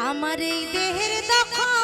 আমার এই দেহের দখল